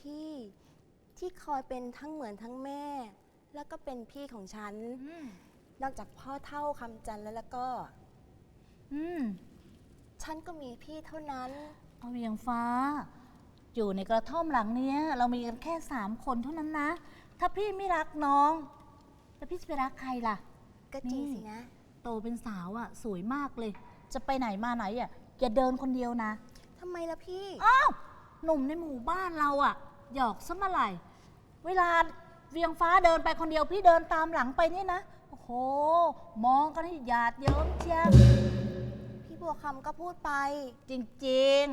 พี่ ที่คอยเป็นทั้งเหมือนทั้งแม่ แล้วก็เป็นพี่ของฉัน อืมนอกจากพ่อเท่าคำจันทร์แล้วแล้วก็ อืมฉันก็มีพี่เท่านั้น เอาเวียงฟ้า อยู่ในกระท่อมหลังเนี้ย เรามีกันแค่สามคนเท่านั้นนะ ถ้าพี่ไม่รักน้อง แล้วพี่จะไปรักใครล่ะ ก็จริงนี่ สินะ โตเป็นสาวอะ่ะสวยมากเลย จะไปไหนมาไหนอะ่ะอย่าเดินคนเดียวนะทำไมล่ะพี่ อ้าว หนุ่มในหมู่บ้านเราอะ่ะหยอกซะเมื่อไหร่ เวลาเวียงฟ้าเดินไปคนเดียวพี่เดินตามหลังไปเนี่ยนะ โอ้โห มองกันให้หยาดเยิ้มเชียวพี่บัวคำก็พูดไป จริง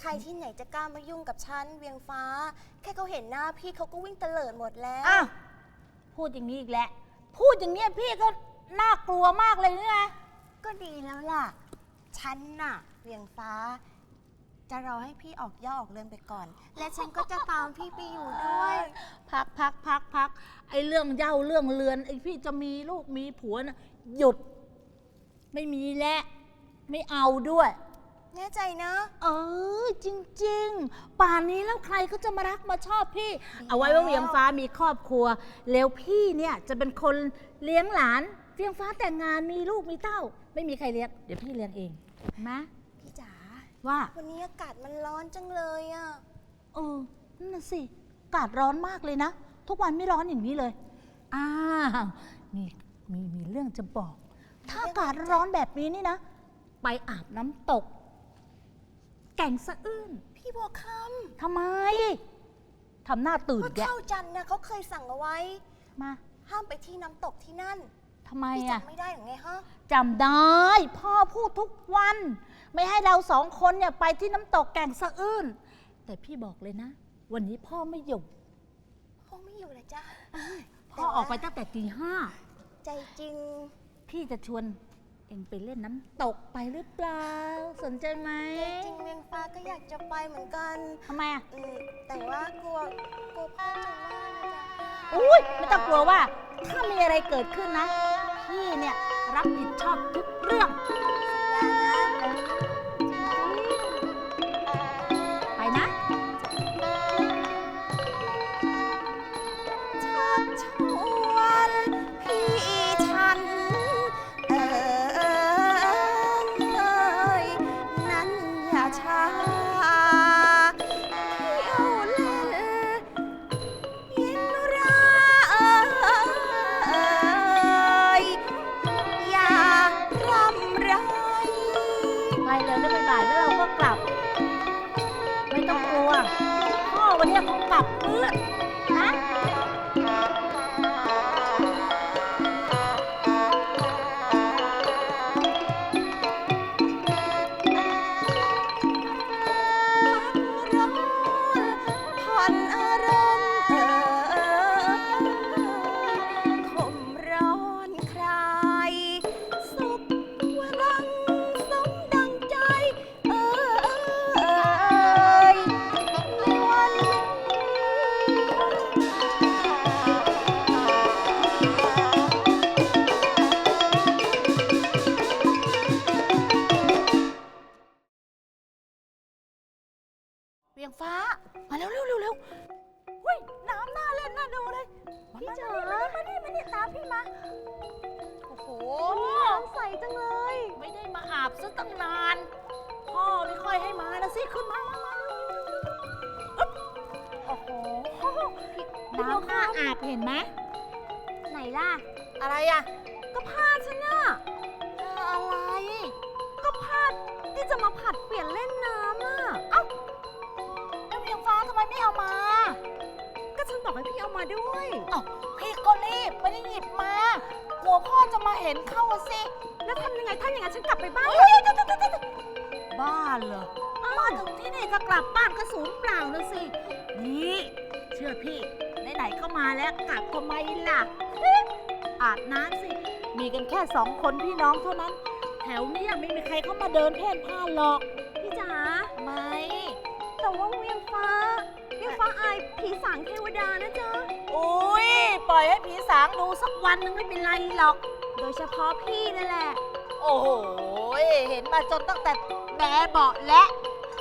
ใครที่ไหนจะกล้ามายุ่งกับฉันเวียงฟ้า แค่เขาเห็นหน้าพี่เขาก็วิ่งเตลิดหมดแล้ว ๆอ้าวพูดอย่างนี้อีกแล้วพูดอย่างเนี้ยพี่ก็น่ากลัวมากเลยนี่ไงก็ดีแล้วล่ะ ฉันน่ะ เวียงฟ้า จะรอให้พี่ออกย่าออกเรือนไปก่อน และฉันก็จะตามพี่ไปอยู่ด้วย พักพักพักพักไอ้เรื่องเหย้าเรื่องเรือนไอ้พี่จะมีลูกมีผัวนะหยุด ไม่มีแล้วไม่เอาด้วย แน่ใจนะ เออจริง ๆ ป่านนี้แล้วใครก็จะมารักมาชอบพี่ เอาไว้ว่าเวียงฟ้ามีครอบครัว แล้วพี่เนี่ยจะเป็นคนเลี้ยงหลานเวียงฟ้าแต่งงานมีลูกมีเต้า ไม่มีใครเลี้ยงเดี๋ยวพี่เลี้ยงเองนะพี่จ๋า ว่า วันนี้อากาศมันร้อนจังเลยอะ เออนั่นน่ะสิอากาศร้อนมากเลยนะ ทุกวันไม่ร้อนอย่างนี้เลย อ้าวมีมีมีเรื่องจะบอก ถ้าอากาศร้อนแบบนี้นี่นะ ไปอาบน้ำตก แก่งสะอื้น พี่บัวคทำไมทำหน้าตื่ำนพ่อแกะเท่าจันทร์นะเขาเคยสั่งเอาไว้ มา ห้ามไปที่น้ำตกที่นั่น ทำไมพี่อะจำไม่ได้หรือไงฮะจำได้ พ่อพูดทุกวัน ไม่ให้เราสองคนเนี่ยไปที่น้ำตกแก่งสะอื้นแต่พี่บอกเลยนะ วันนี้พ่อไม่อยู่ พ่อไม่อยู่เลยจ้าพ่อออกไปตั้งแต่ตีห้า ใจจริง พี่จะชวนเองไปเล่นน้ำตกไปหรือเปล่า สนใจไหมใจจริงเวียงฟ้าก็อยากจะไปเหมือนกันทำไมอะ อืมแต่ว่ากลัวกลัวพ่อจะว่านะจ๊ะ อุ้ยไม่ต้องกลัวว่า ถ้ามีอะไรเกิดขึ้นนะ พี่เนี่ย รับผิดชอบทุกเรื่องาอาบซะตั้งนาน พ่อไม่ค่อยให้มานะสิ ขึ้นมามามาอึ๊บโอ้โหน้ำข้าอาบเห็นไหมไหนล่ะ อะไรอะ ก็ผ้าฉันน่ะอะไร ก็ผ้าที่จะมาผัดเปลี่ยนเล่นน้ำอะ เอ้าแล้วเพียงฟ้าทำไมไม่เอามา บอกให้พี่เอามาด้วยเอ้าพี่ก็รีบไม่ได้หยิบมากลัวพ่อจะมาเห็นเข้าอะสิแล้วทำยังไงถ้าอย่างนั้นฉันกลับไปบ้านเฮ้ยเดี๋ยวๆๆๆบ้านเหรอ มาถึงที่นี่จะกลับบ้านก็สูญเปล่านะสิ นี่เชื่อพี่ ไหนๆก็มาแล้วกลับทำไมล่ะเอ๊ะอาบน้ำสิ มีกันแค่สองคนพี่น้องเท่านั้น แถวเนี้ยไม่มีใครเข้ามาเดินเพ่นพ่านหรอก พี่จ๋า ไม่ แต่ว่าเวียงฟ้า เวียงฟ้าอายผีสางเทวดานะจ๊ะ อุ้ยปล่อยให้ผีสางดูสักวันหนึงไม่เป็นไรหรอก โดยเฉพาะพี่นั่นแหละ โอ้โห เห็นมาจนตั้งแต่แบเบาะและ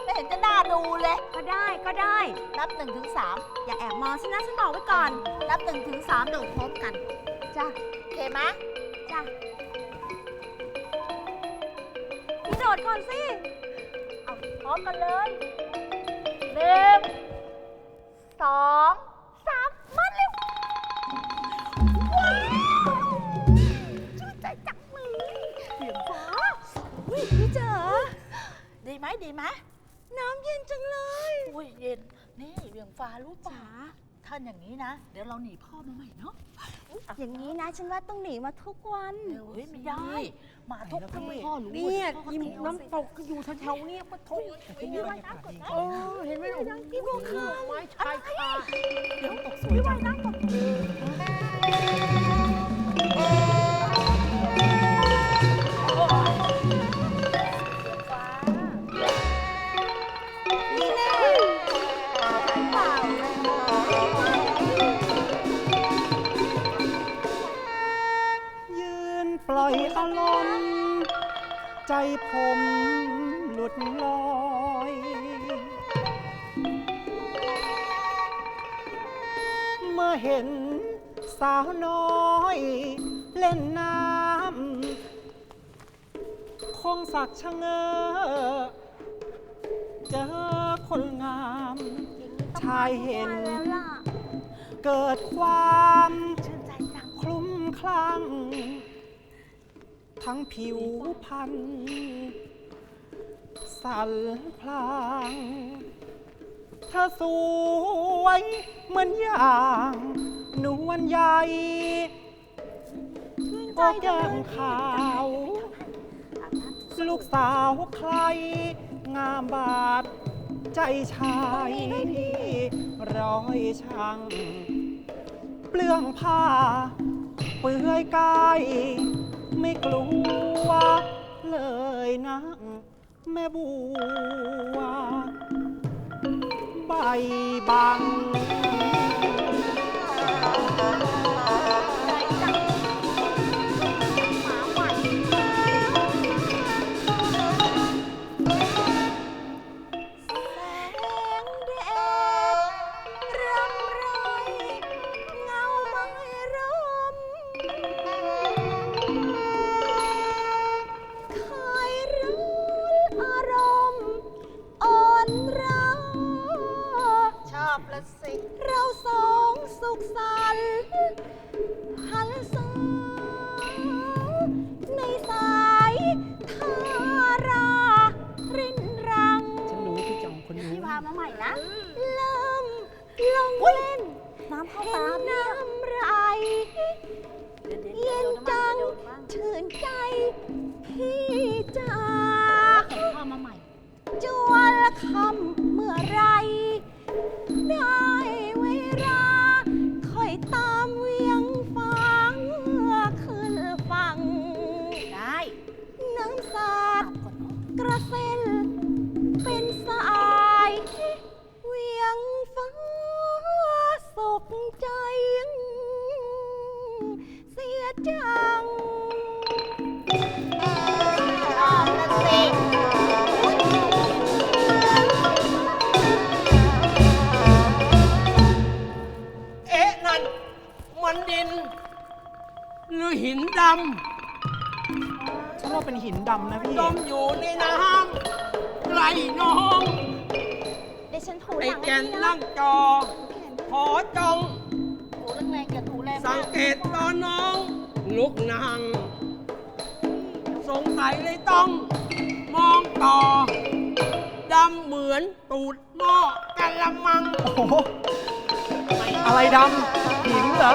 ไม่เห็นจะน่าดูเลย ก็ได้ก็ได้ นับหนึ่งถึงสามอย่าแอบมองฉันนะฉันบอกไว้ก่อน นับหนึ่งถึงสามเดี๋ยวพร้อมกัน จ้ะโอเคไหมจ้ะพี่โดดก่อนสิ เอาพร้อมกันเลยหนึ่ง สองสามมาเร็ว ว้าวชื่นใจจังเลยเสียงฟ้าอุ้ยพี่จ๋าดีไหมดีไหมน้ำเย็นจังเลยอุ้ยเย็น นี่เวียงฟ้ารู้ป่ะจ๋าท่านอย่างนี้นะ เดี๋ยวเราหนีพ่อมาใหม่เนาะ อย่างนี้นะ ฉันว่าต้องหนีมาทุกวัน เฮ้ยไม่ได้ มาทุกที่พ่อรู้เนี่ยพ่อก็ยิ้มเที่ยวน้ำตกก็อยู่แถวๆเนี่ยปะทุพี่ว่ายน้ำก่อนนะเออเห็นไหมลูกพี่บัวคาไม้ชายคาเดี๋ยวตกสวยพี่จัว่างยน้ำก่ อยอารมณ์ใจผมหลุดลอยเมื่อเห็นสาวน้อย เล่นน้ำคงสักชะเง้อเจอคนงาม ชายเห็น เกิดความ ชื่นใจจัง คลุ้มคลั่ง ทั้งผิวพรรณสันพลางเธอสวยเหมือนอย่างนวลใหญ่ก็แก้มขาว ลูกสาวใคร งามบาด ใจชายร้อยช่าง เปลืองผ้า เปื่อยกาย ไม่กลัวเลยนะแม่บัวใบบัง เกตตอนน้อง ลุกนั่ง สงสัยเลยต้อง มองต่อ ดำเหมือนตูดหม้อกะละมัง โอ้โหอะไรดำหินเหรอ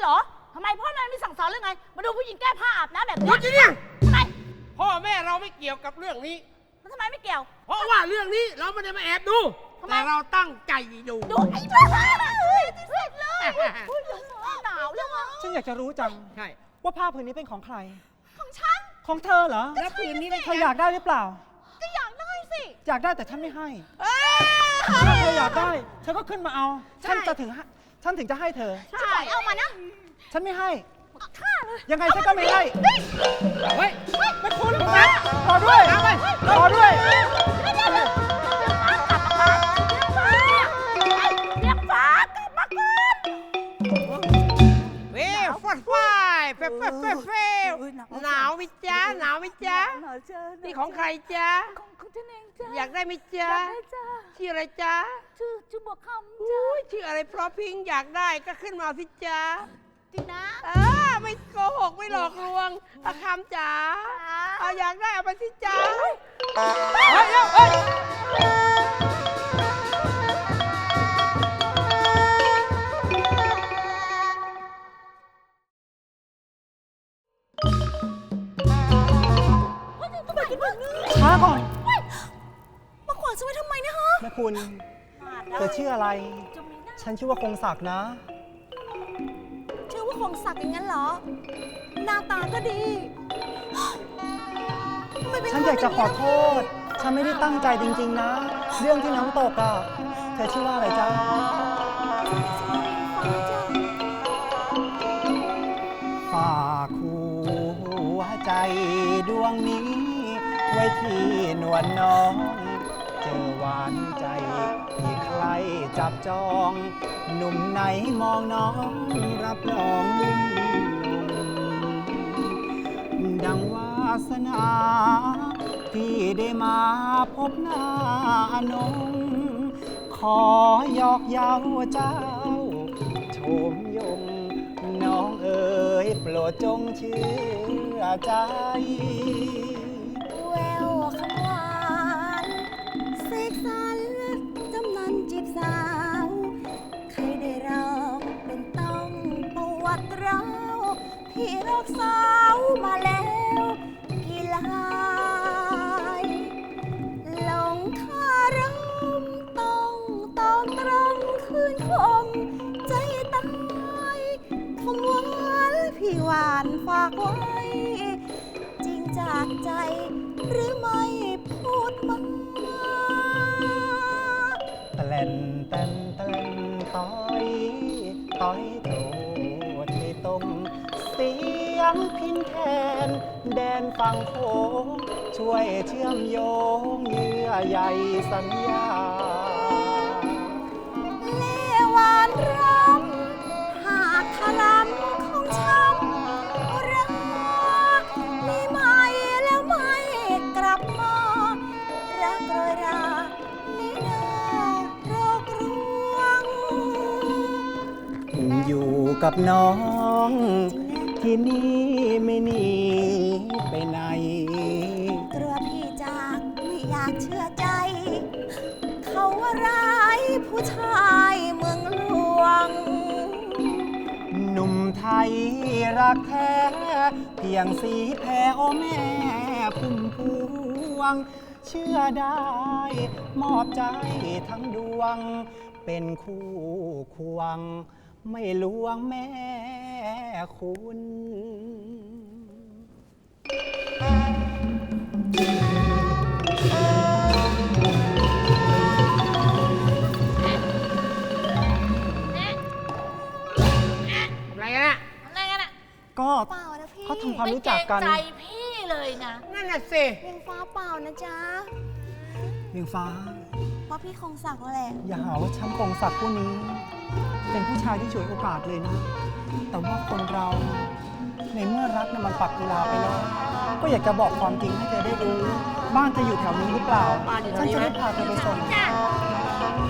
เหรอทำไมพ่อแม่ไม่สั่งสอนเรื่องไง มาดูผู้หญิงแก้ผ้าอาบน้ำแบบหนี้ยุดที่นี่ทำไมพ่อแม่เราไม่เกี่ยวกับเรื่องนี้ มันทำไมไม่เกี่ยว เพราะว่าเรื่องนี้เราไม่ได้มาแอบดู ทำไม แต่เราตั้งใจดู ดูไอ้บ้าเฮ้ยที่สุดเลยอุ๊ยหนาวเลยว่ะฉันอยากจะรู้จัง ใช่ ว่าผ้าผืนนี้เป็นของใคร ของฉัน ของเธอเหรอแล้วปืนนี้เป็นเธออยากได้หรือเปล่า ก็อยากได้สิ อยากได้แต่ฉันไม่ให้เอ้ยถ้าเธออยากได้เธอก็ขึ้นมาเอา ฉันจะถึงให้ ฉันถึงจะให้เธอจะปล่อยเอามานะฉันไม่ให้ ฆ่าเลยยังไงฉันก็ไม่ให้เฮ้ยไม่คุณนะรอด้วยรอด้วย เายเฟ่เฟ่เฟ่เฟ่หนาวมิจ้าหนาวมิจ้านี่ของใครจ้าของของฉันเองจ้าอยากได้มิจ้าอยากได้จ้าชื่ออะไรจ้าชื่อชื่อบัวคำจ้าอุ้ยชื่ออะไรเพราะพิงอยากได้ก็ขึ้นมาสิจ้าจริงนะเออไม่โกหกไม่หลอกลวงอาคำจ๋าเอาอยากได้เอาไปสิจ้าเฮ้ยเฮ้ยเฮ้ยาก่อน มาขวางฉันไว้ทำไมเนะฮะแม่คุณ เธอชื่ออะไร ฉันชื่อว่าคงศักดิ์นะ ชื่อว่าคงศักดิ์อย่างนั้นเหรอ หน้าตาก็ดีทำไมเป็นฉันอยากจะขอโทษ ฉันไม่ได้ตั้งใจจริง ๆ นะ เรื่องที่น้ำตกอะ เธอชื่อว่าอะไรจ๊ะ ที่นวลน้อง เจอหวานใจที่ใครจับจอง หนุ่มไหนมองน้องรับรองดังวาสนา ที่ได้มาพบหน้านง ขอยอกเย้าเจ้าโฉมยง น้องเอ๋ยโปรดจงเชื่อใจ กสรรจำนันจีบสาว ใครได้เราเป็นต้องปวดร้าวพี่รักสาวมาแล้วกี่ลายหลงคารมต้องตอมตรมคืนคมใจตายคำหวานพี่หวานฝากไว้ จริงจากใจหรือไม่พูดมา ตะเล่นเต้นเต้นต้อยต้อยโตที่ตรงเสียงพินแคนแดนฝั่งโขงช่วยเชื่อมโยงเยื่อใยสัญญาเลวานรำ กับน้อง ที่นี่ไม่หนีไปไหนกลัวพี่จากไม่อยากเชื่อใจ เขาว่าร้ายผู้ชายเมืองหลวง หนุ่มไทยรักแท้ เพียงสีแพ้โอแม่พุ่มพวง เชื่อได้ มอบใจทั้งดวง เป็นคู่ควง ไม่ลวงแม่คุณ อะไรกันน่ะอะไรกันอะก็ เปล่านะพี่เขาทำความไม่รู้เกรจักงกันใจพี่เลยนะนั่นน่ะสิเวียงฟ้าเปล่านะจ๊ะ เมียงฟ้า ว่าพี่คงศักดิ์นั่นแหละ อย่าหาว่าฉันกงศักดิ์ผู้นี้ เป็นผู้ชายที่ฉวยโอกาสเลยนะ แต่ว่าคนเราในเมื่อรักเนี่ยมันปักเวลาไปแล้ว ก็อยากจะบอกความจริงให้เธอได้รู้ บ้านเธออยู่แถวนี้หรือเปล่า บ้านอยู่แถฉัวนนี้จะไหมได้พาเธอไปส่งจ้ะ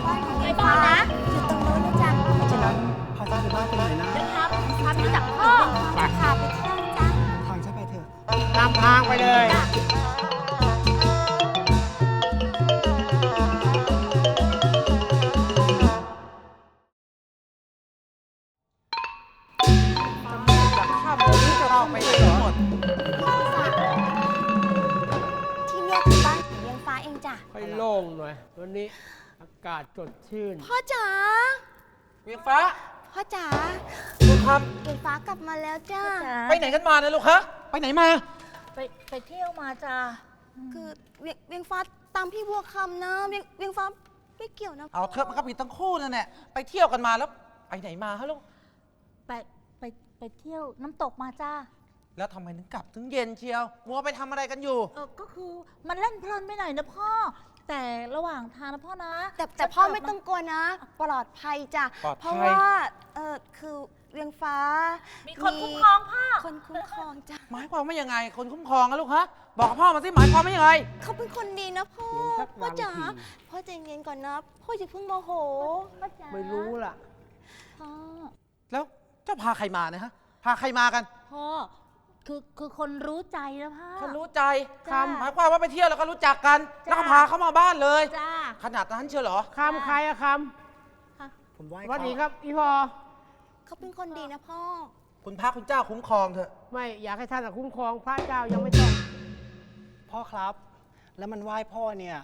บ้านของไปเวียงบ้าฟ้านนะอยู่ตรงโน้นนะจ๊ะเพราะฉะนั้นพาฉันไปบ้านเธอหน่อยนะเดี๋ยวพาพาไปรู้จักพ่อ พาพาไปเที่ยวนะจ๊ะทางฉันไปเถอะ ตามทางไปเลยที่ วันนี้ อากาศสดชื่น พ่อจ๋าเวียงฟ้าพ่อจ๋าลูกคเวียงฟ้ากลับมาแล้วจ้าำไปไหนกันมาเนี่ยลูกฮะไปไหนมา ไปไปเที่ยวมาจ้ะคือเวียงเวียงฟ้าตามพี่บัวคำนะเวียงเวียงฟ้าไม่เกี่ยวนะเอาเถอะมันก็ผิดทั้งคู่นั่นแหละไปเที่ยวกันมาแล้ว ไปไหนมาฮะลูกไปไปไปเที่ยวน้ำตกมาจ้าแล้วทำไมถึงกลับถึงเย็นเชียวมัวไปทำอะไรกันอยู่ เออก็คือมันเล่นเพลินไปหน่อยนะพ่อ แต่ระหว่างทางนะพ่อนะแต่แต่พ่อไม่ต้องกลัวนะ ปลอดภัยจ้ะปลอดภัย เพราะว่าเออคือเวียงฟ้า มีมีคนคุ้มครองพ่อ คนคุ้มครองจ้ะหมายความว่ายังไง คนคุ้มครองอะลูกฮะ บอกกับพ่อมาสิหมายความว่ายังไง เขาเป็นคนดีนะพ่อเห็นชักพ่อจ๋าบางที พ่อใจเย็นก่อนนะพ่ออย่าเพิ่งโมโหพ่อจ๋าไม่รู้ล่ะ พ่อ แล้วเจ้าพาใครมาเนะฮะ พาใครมากัน พ่อ คือคือคนรู้ใจนะพ่อ คนรู้ใจจ้าหมายความว่าไปเที่ยวแล้วก็รู้จักกันแล้วก็จ้าพาเขามาบ้านเลย จ้า ขนาดนั้นเชียวเหรอ คำใครอะคผมไหว้ำวัเขานนี้ครับพี่พอเขาเป็นคนดีนะพ่อ คุณพระคุณเจ้าคุ้มครองเถอะ ไม่อยากให้ท่านอะคุ้มครองพระเจ้ายังไม่ต้องพ่อครับ แล้วมันไหว้พ่อเนี่ย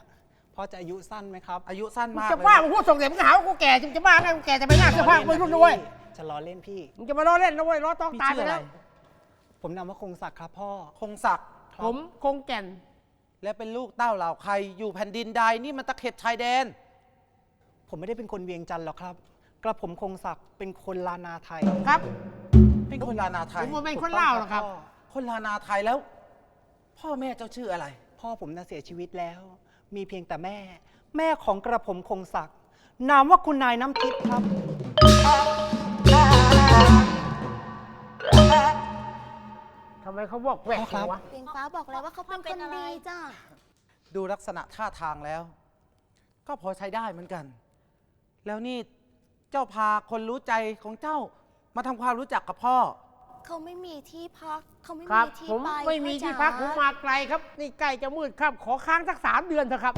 พ่อจะอายุสั้นไหมครับอายุสั้นมากจะเลยบ้านะมึงพูดส่งเสียงมึงหาว่ากูแก่จริงจะบ้าไงกูแก่จะไปหน้าเสื้อผ้าไปรุ่นด้วย จะล้อเล่นพี่ มึงจะมาล้อเล่นนะเว้ยล้อต้องพี่ตายชื่ไปออะไรแล้ว ผมนามว่าคงศักดิ์ครับพ่อ คงศักดิ์ครับผมคงแก่น และเป็นลูกเต้าเหล่าใครอยู่แผ่นดินใดนี่มันตะเข็บชายแดน ผมไม่ได้เป็นคนเวียงจันทร์หรอกครับ กระผมคงศักดิ์เป็นคนลานาไทย ครับ เป็นคนลานาไทผยมเป็นคนเล่าวหรอกครับพ่อคนลานาไทยแล้ว พ่อแม่เจ้าชื่ออะไร พ่อผมน่ะเสียชีวิตแล้ว มีเพียงแต่แม่ แม่ของกระผมคงศักดิ์นามว่าคุณนายน้ำทิพย์ครับ ทำไมเขาบอกแหวกพ่อครับวะเวียงฟ้าบอกแล้วว่าเขาเป็นคนดีจ้ะดูลักษณะท่าทางแล้ว ก็พอใช้ได้เหมือนกัน แล้วนี่เจ้าพาคนรู้ใจของเจ้ามาทำความรู้จักกับพ่อ เขาไม่มีที่พัก เขาไม่ครัมีบที่ผมไปไม่มีพ่อที่จ๋าพัก ผมมาไกลครับ นี่ใกล้จะมืดครับ ขอค้างสักสามเดือนเถอะครับ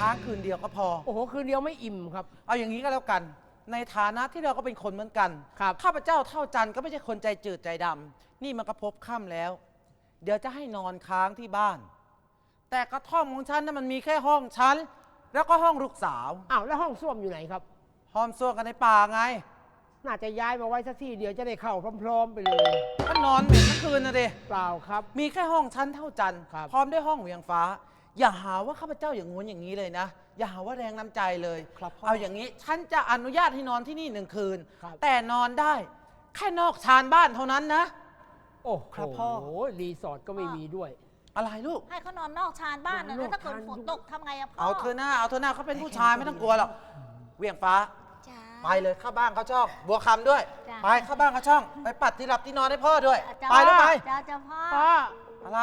ค้างคืนเดียวก็พอ โอ้โห คืนเดียวไม่อิ่มครับ เอาอย่างนี้ก็แล้วกัน ในฐานะที่เราก็เป็นคนเหมือนกัน ครับ ข้าพเจ้าเท่าจันทร์ก็ไม่ใช่คนใจจืดใจดำนี่มันก็พบค่ำแล้ว เดี๋ยวจะให้นอนค้างที่บ้าน แต่กระท่อมของฉันนั้นมันมีแค่ห้องฉันแล้วก็ห้องลูกสาว อ้าวแล้วห้องส้วมอยู่ไหนครับ ห้องซ่วมกันในป่าไงน่าจะย้ายมาไว้สักที่เดียวจะได้เข้าพร้อม ๆ ไปเลย ก็นอนเหม็นทั้งคืนนะเด เปล่าครับ มีแค่ห้องชั้นเท่าจันทร์ครับ พร้อมด้วยห้องเวียงฟ้า อย่าหาว่าข้าพเจ้าอย่างงู้นอย่างนี้เลยนะ อย่าหาว่าแรงน้ำใจเลยครับพ่อเอาอย่างนี้ฉันจะอนุญาตให้นอนที่นี่หนึ่งคืน ครับ แต่นอนได้ แค่นอกชานบ้านเท่านั้นนะ โอ้โหครับพ่อ รีสอร์ทก็ไม่มีด้วย อะไรลูก ให้เขานอนนอกชานบ้านนะนแล้อวกถ้าเกิดชาน ฝนตกทำไงอะพ่อเอาเธอหน้าเอาเธอหน้าเขาเป็นผู้ชายไม่ต้องกลัวหรอกเวียงฟ้า จ้า ไปเลยเข้าบ้านเขาช่อง บัวคำด้วย จ้ะ ไปเข้าบ้านเขาช่อง ไปปัดที่หลับที่นอนให้พ่อด้วย จ้าไปลูกไปจ้าจ้าพ่อพ่ออะไร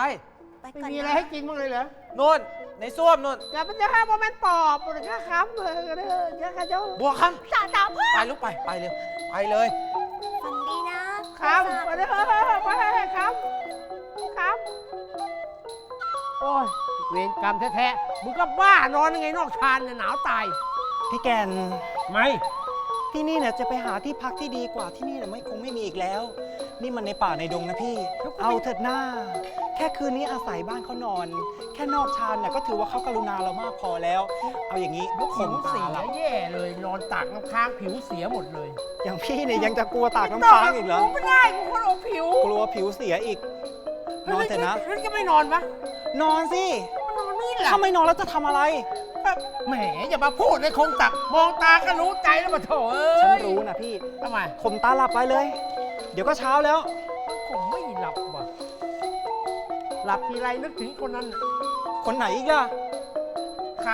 ไปไม่ก่อนมีนะอะไรให้กินบ้างเลยเหรอนู่นในส้วมนู่นจะเป็นจะให้โมเมนต์ปอบหรือแค่ค้ำเลยก็ได้เยอะค่ะเจ้า บัวคจ้าจ้าพ่อำไปลูกไปไปเร็วไปเลยพครับมาเด้อมาครับครับ โอ้ย เวรกรรมแท้ๆ มึงก็บ้านอนยังไงนอกชานเนี่ยหนาวตาย พี่แกนไม่ ที่นี่เนี่ยจะไปหาที่พักที่ดีกว่าที่นี่เนี่ยไม่คงไม่มีอีกแล้ว นี่มันในป่าในดงนะพี่ เอาเถิดหน้า แค่คืนนี้อาศัยบ้านเขานอน แค่นอกชานน่ะก็ถือว่าเขากรุณาเรามากพอแล้ว เอาอย่างนี้ผิข่วมเสีตายเราแย่เลยนอนตากน้ำค้างผิวเสียหมดเลยอย่างพี่เนี่ยยังจะกลัวตากน้ำค้างอีกเหรอไม่ได้กูคนอมผิวกลัวผิวเสียอีก นอนเถอะนะ แล้วจะไม่นอนปะนอนสิ นอนนี่แหละถ้าไม่นอนแล้วจะทำอะไร แหมอย่ามาพูดเลยคงตักมองตาก็รู้ใจแล้วมาโถเอ้ยฉันรู้นะพี่ ทำไม ข่มตาหลับไปเลย เดี๋ยวก็เช้าแล้ว ผมไม่หลับว่ะ หลับทีไรนึกถึงคนนั้นน่ะคนไหนอีกล่ะ คำ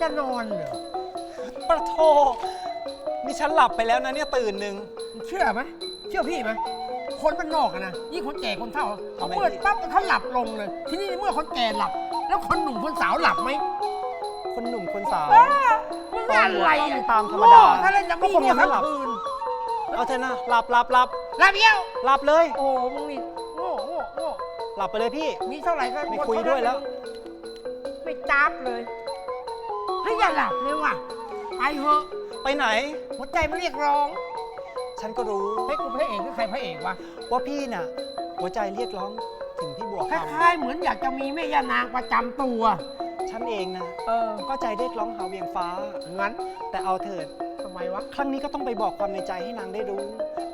จะนอนเหรอประโทนี่ฉันหลับไปแล้วนะเนี่ยตื่นหนึ่ง เชื่อไหมเชื่อพี่ไหมคนมันนอกอะนะยิ่งคนแก่คนเฒ่าทำไมเมื่อพี่ปั๊บเขาหลับลงเลย ทีนี้เมื่อคนแก่หลับ แล้วคนหนุ่มคนสาวหลับไหม คนหนุ่มคนสาวเอ้อมึงอะไรอะตามธรรมดา โง่ถ้าเล่นจะก็มีคงยัเนี่ยงไม่ทั้งหลับคืนเอาเถอะนะหลับหลับหลับหลับเยี่ยว หลับเลย โอ้มึงนี่โง่โง่โง่หลับไปเลยพี่ มีเท่าไหร่ก็ไม่หดคุยเท่านั้นด้วยแล้ว ไม่จับเลยให้ยอย่าหลับเลยว่ะไปเถอะไปไหน หัวใจมันเรียกร้อง ฉันก็รู้เฮ้ยกูพระเอกหรือใครพระเอกวะว่าพี่น่ะ หัวใจเรียกร้องถึงพี่บัวคคล้ายๆเหมือนอยากจะมีแม่ย่านางประจำตัวำ ฉันเองนะเออก็ใจเรียกร้องหาเวียงฟ้า งั้นแต่เอาเถิด ทำไมวะ ครั้งนี้ก็ต้องไปบอกความในใจให้นางได้รู้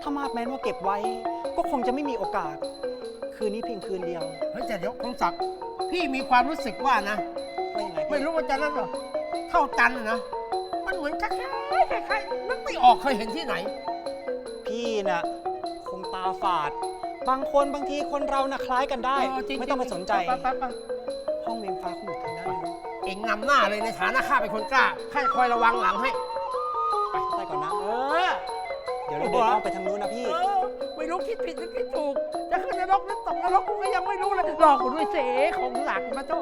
ถ้ามาดแม้นว่าเก็บไว้ ก็คงจะไม่มีโอกาส คืนนี้เพียงคืนเดียวเฮ้ยแต่เดี๋ยวคงศักดิ์พี่มีความรู้สึกว่านะ ว่ายังไงไม่พี่รู้ว่าจะนั่นหรอเท่าจันน่ะนะ มันเหมือนคล้ายๆคล้ายๆนึกไม่ออกเคยเห็นที่ไหน พี่น่ะคงตาฝาด บางคนบางทีคนเราน่ะคล้ายกันได้ เออจริงๆไม่ต้องไปสนใจ ไปไปไป ห้องเวียงฟ้าคงอยู่ทางด้านนู้นเองนำหน้าเลยในฐานะข้าเป็นคนกล้าข้าจะคอยระวังหลังให้ไปไปก่อนนะ เออ เดี๋ยวเราเดินอ้อมไปทางนู้นนะพี่ เออไม่รู้คิดผิดหรือคิดถูก จะขึ้นนรกหรือตกนรกกูก็ยังไม่รู้เลยหลอกกูด้วยเสของหลักมาโถ